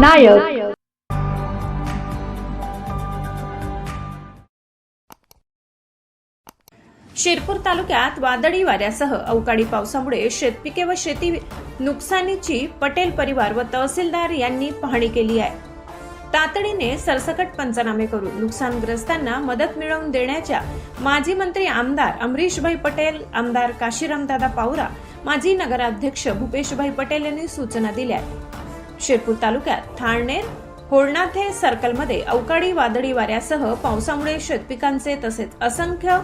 नायक शिरपूर तालुक्यात वादळी वाऱ्यासह अवकाळी पावसामुळे शेतपिके व शेती नुकसानीची पटेल परिवार व तहसीलदार यांनी पाहणी केली आहे तातडीने सरसकट पंचनामे करून नुकसानग्रस्तांना मदत मिळवून देण्याच्या माजी मंत्री आमदार अमरीशभाई पटेल आमदार काशीरामदादा पावरा माजी नगराध्यक्ष भूपेशभाई पटेल यांनी सूचना दिल्या आहेत. शिरपूर तालुक्यात थाळनेर होळनाथे सर्कलमध्ये अवकाळी वादळी वाऱ्यासह पावसामुळे शेतपिकांचे तसेच असंख्य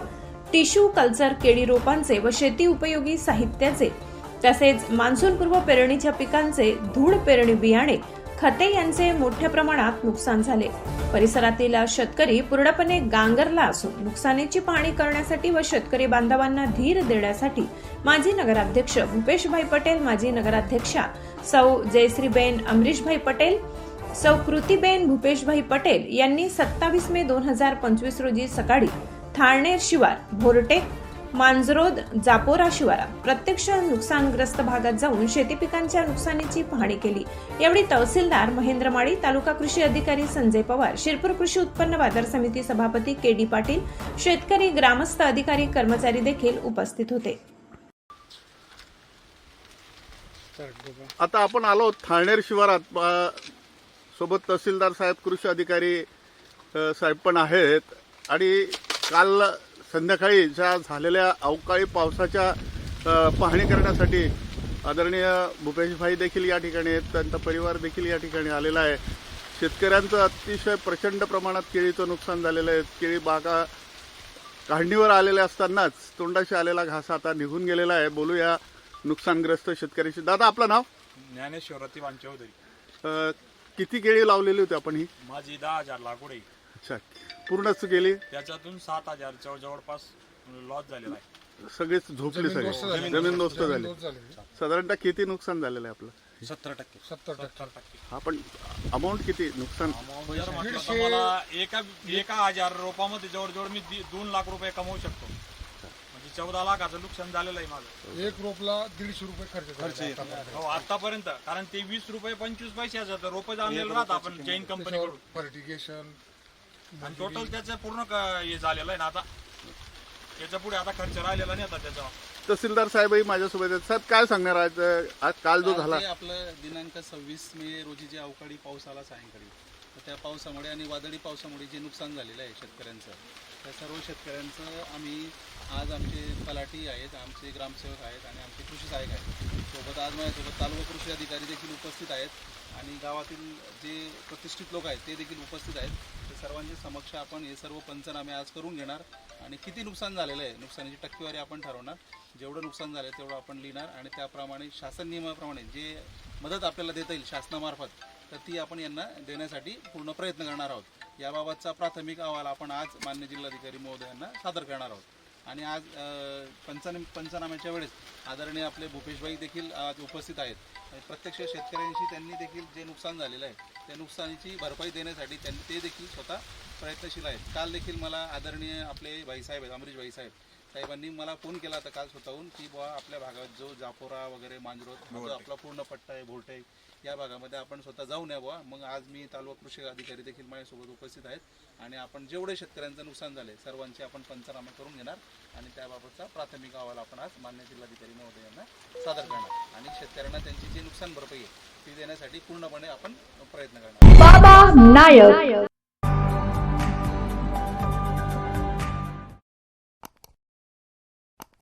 टिश्यू कल्चर केळी रोपांचे व शेती उपयोगी साहित्याचे तसेच मान्सूनपूर्व पेरणीच्या पिकांचे धूळ पेरणी बियाणे खते यांचे मोठ्या प्रमाणात नुकसान झाले. परिसरातील शेतकरी पूर्णपणे गांगरला असून नुकसानीची पाहणी करण्यासाठी व शेतकरी बांधवांना धीर देण्यासाठी माजी नगराध्यक्ष भूपेशभाई पटेल माजी नगराध्यक्षा सौ जयश्रीबेन अमरीशभाई पटेल सौ कृतीबेन भूपेशभाई पटेल यांनी सत्तावीस मे दोन हजार पंचवीस रोजी सकाळी थाळनेर शिवार भोरटे मांजरोद जापोरा शिवारात प्रत्यक्ष नुकसानग्रस्त भागात जाऊन शेती पिकांच्या नुकसानीची पाहणी केली. यावेळी तहसीलदार महेंद्र माळी तालुका कृषी अधिकारी संजय पवार शिरपूर कृषी उत्पन्न बाजार समिती सभापती के डी पाटील शेतकरी ग्रामस्थ अधिकारी कर्मचारी देखील उपस्थित होते. आता आपण आलो थाळनेर शिवारात. सोबत तहसीलदार साहेब कृषी अधिकारी साहेब पण आहेत. आणि काल संध्याकाळी ज्या झालेल्या अवकाळी पावसाच्या पाहणी करण्यासाठी आदरणीय भूपेशभाई देखील या ठिकाणी आहेत. त्यांचा परिवार देखील या ठिकाणी आलेला आहे. शेतकऱ्यांचं अतिशय प्रचंड प्रमाणात केळीचं नुकसान झालेलं आहे. केळी बागा काढणीवर आलेल्या असतानाच तोंडाशी आलेला घास आता निघून गेलेला आहे. बोलूया नुकसानग्रस्त शेतकऱ्याशी. दादा आपलं नाव? ज्ञानेश्वर रतिवान चौधरी. अ, किती केळी लावलेली होती आपण ही? माझी दहा हजार लागवड आहे. अच्छा. पूर्णच गेली? त्याच्यातून सात हजार जवळ जवळपास लॉस झालेला आहे. सगळीच झोपली सगळी? जमीन दोस्त झाली. साधारणतः किती नुकसान झालेलं आहे आपलं? सत्तर टक्के. सत्तर टक्के. हा पण अमाऊंट किती? नुकसान? Amount जर म्हटलं तर मला एका एका हजार रोपामध्ये जवळजवळ मी दि- दोन लाख रुपये कमवू शकतो. म्हणजे चौदा लाखाचं नुकसान झालेलं आहे माझं. एक रोपला दीडशे रुपये खर्च खर्च हो आतापर्यंत. कारण ते वीस रुपये पंचवीस तर रोपं आणलेलं राहतं आपण जैन कंपनीकडून फर्टिगेशन आणि टोटल त्याचं पूर्ण क- हे झालेलं आहे ना आता. याच्यापुढे आता खर्च राहिलेला नाही आता त्याचा. तहसीलदार साहेबही माझ्यासोबत आहेत. साहेब काय सांगणार आज आज काल जो झाला? ते आपलं दिनांक सव्वीस मे रोजी जे अवकाळी पाऊस आला सायंकाळी तर त्या पावसामुळे आणि वादळी पावसामुळे जे नुकसान झालेलं आहे शेतकऱ्यांचं त्या सर्व शेतकऱ्यांचं आम्ही आज आमचे तलाठी आहेत आमचे ग्रामसेवक आहेत आणि आमचे कृषी सहाय्यक आहेत. सोबत आज माझ्यासोबत तालुका कृषी अधिकारी देखील उपस्थित आहेत आणि गावातील जे प्रतिष्ठित लोक आहेत ते देखील उपस्थित आहेत. सर्वांच्या समक्ष आपण हे सर्व पंचनामे आज करून घेणार. आणि किती नुकसान झालेलं आहे नुकसानीची टक्केवारी आपण ठरवणार. जेवढं नुकसान झालं तेवढं आपण लिहिणार. आणि त्याप्रमाणे शासन नियमाप्रमाणे जे मदत आपल्याला देता येईल शासनामार्फत तर ती आपण यांना देण्यासाठी पूर्ण प्रयत्न करणार आहोत. याबाबतचा प्राथमिक अहवाल आपण आज मान्य जिल्हाधिकारी महोदयांना सादर करणार आहोत. आणि आज पंचन पंचनाम्याच्या वेळेस आदरणीय आपले भूपेशभाई देखील आज उपस्थित आहेत. प्रत्यक्ष शेतकऱ्यांशी त्यांनी देखील जे नुकसान झालेलं आहे त्या नुकसानीची भरपाई देण्यासाठी त्यांनी ते देखील स्वतः प्रयत्नशील आहेत. काल देखील मला आदरणीय आपले भाईसाहेब आहेत अमरीश भाईसाहेब साहेबांनी मला फोन केला होता काल स्वतःहून की बुवा आपल्या भागात जो जापोरा वगैरे मांजरोत जो आपला पूर्ण पट्टा आहे भोरटे या भागामध्ये आपण स्वतः जाऊन या बुवा. मग आज मी तालुका कृषी अधिकारी देखील माझ्यासोबत उपस्थित आहेत आणि आपण जेवढे शेतकऱ्यांचं नुकसान झाले सर्वांचे आपण पंचनामे करून घेणार आणि त्याबाबतचा प्राथमिक अहवाल आपण आज मान्य जिल्हाधिकारी महोदय यांना सादर करणार. आणि शेतकऱ्यांना त्यांची जी नुकसान भरपाई आहे ती देण्यासाठी पूर्णपणे आपण प्रयत्न करणार बाबा नायक.